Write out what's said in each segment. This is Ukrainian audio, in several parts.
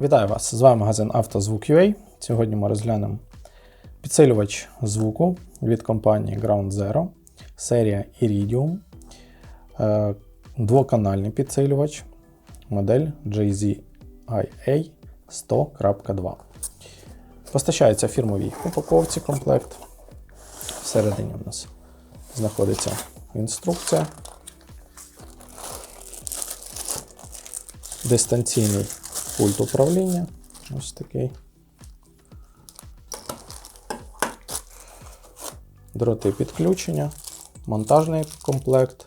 Вітаю вас! З вами магазин «Автозвук.UA». Сьогодні ми розглянемо підсилювач звуку від компанії Ground Zero, серія Iridium, е, двоканальний підсилювач, модель JZIA 100.2. Постачається фірмовій упаковці комплект. Всередині у нас знаходиться інструкція. Дистанційний пульт управління. Ось такий. Дроти підключення, монтажний комплект,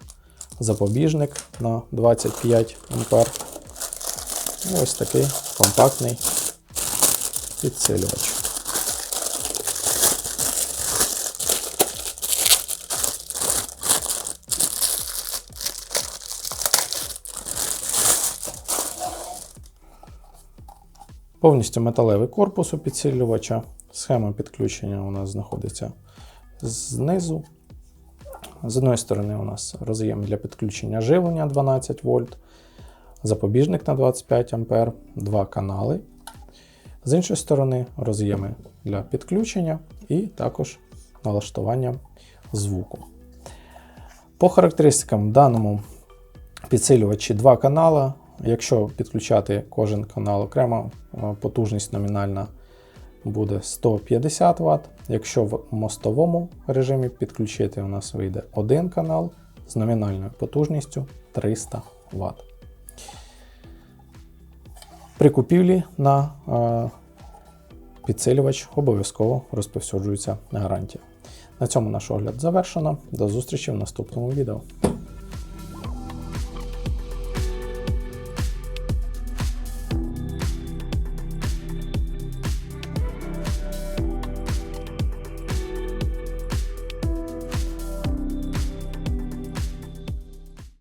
запобіжник на 25 А. Ось такий компактний підсилювач. Повністю металевий корпус у підсилювача. Схема підключення у нас знаходиться знизу. З одної сторони, у нас роз'єм для підключення живлення 12 вольт, запобіжник на 25 А, два канали. З іншої сторони, роз'єми для підключення і також налаштування звуку. По характеристикам в даному підсилювачі два канали. Якщо підключати кожен канал окремо, е, потужність номінальна буде 150 Вт. Якщо в мостовому режимі підключити, у нас вийде один канал з номінальною потужністю 300 Вт. При купівлі на е, підсилювач обов'язково розповсюджується гарантія. На цьому наш огляд завершено. До зустрічі в наступному відео.